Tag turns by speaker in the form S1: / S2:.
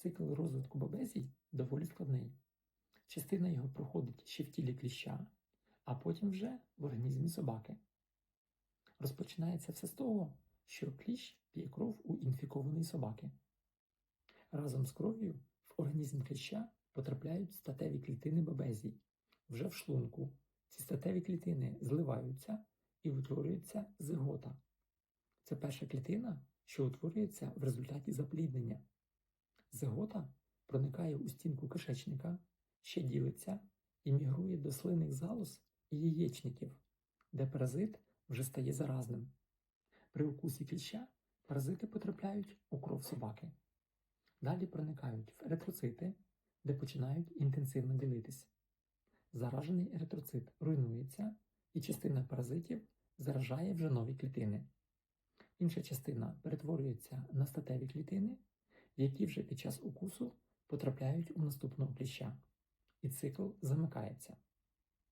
S1: Цикл розвитку бабезій доволі складний. Частина його проходить ще в тілі кліща, а потім вже в організмі собаки. Розпочинається все з того, що кліщ п'є кров у інфікованої собаки. Разом з кров'ю в організм кліща потрапляють статеві клітини бабезій. Вже в шлунку ці статеві клітини зливаються і утворюється зигота. Це перша клітина, що утворюється в результаті запліднення. Зигота проникає у стінку кишечника, ще ділиться і мігрує до слинних залоз і яєчників, де паразит вже стає заразним. При укусі кліща паразити потрапляють у кров собаки. Далі проникають в еритроцити, де починають інтенсивно ділитись. Заражений еритроцит руйнується, і частина паразитів заражає вже нові клітини. Інша частина перетворюється на статеві клітини, які вже під час укусу потрапляють у наступного кліща, і цикл замикається.